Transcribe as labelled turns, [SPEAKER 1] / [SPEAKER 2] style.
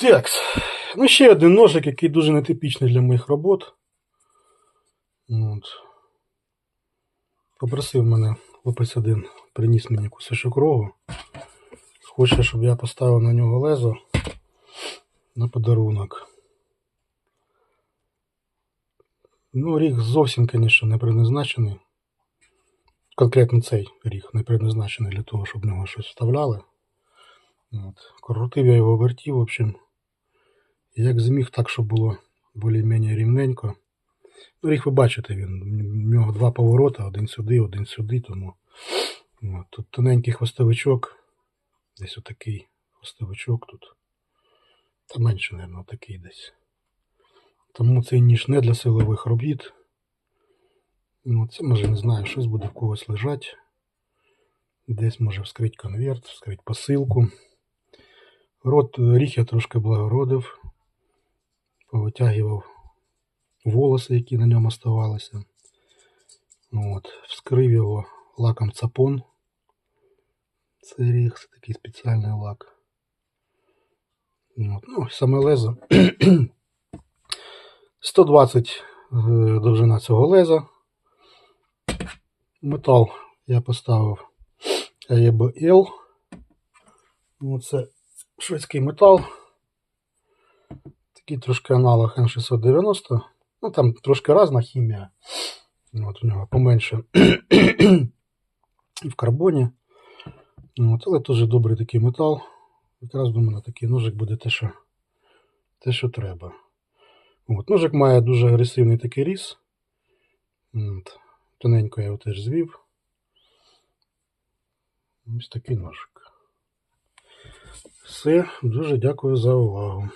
[SPEAKER 1] Так, ну ще один ножик, який дуже нетипічний для моїх робот. От. Попросив мене хлопець один, приніс мені кусочок рогу. Хоче, щоб я поставив на нього лезо на подарунок. Ну, ріг зовсім, звісно, не предназначений. Конкретно цей ріг не предназначений для того, щоб в нього щось вставляли. От. Крутив я його вертів, в общем. Як зміг, так, щоб було більш-менш рівненько. Ну, ріг ви бачите, він, в нього два повороти, один сюди, один сюди, тому от, тут тоненький хвостовичок, десь отакий хвостовичок тут. Та менше, мабуть, отакий десь. Тому цей ніж не для силових робіт. Ну, це може не знаю, щось буде в когось лежати. Десь може вскрити конверт, вскрити посилку. Рот ріг я трошки благородив, повитягував волоси, які на ньому оставалися. От, вскрив його лаком цапон. Це ріг, це такий спеціальний лак. От, ну, саме лезо. 120 е, довжина цього леза. Метал я поставив EBL. Оце шведський метал. Такий трошки аналог N690. Ну там трошки різна хімія. От у нього поменше. В карбоні. От, але теж добрий такий метал. Якраз думаю, на такий ножик буде те, що, те, що треба. От, ножик має дуже агресивний такий різ. От, тоненько я його теж звів. Ось такий ножик. Все, дуже дякую за увагу.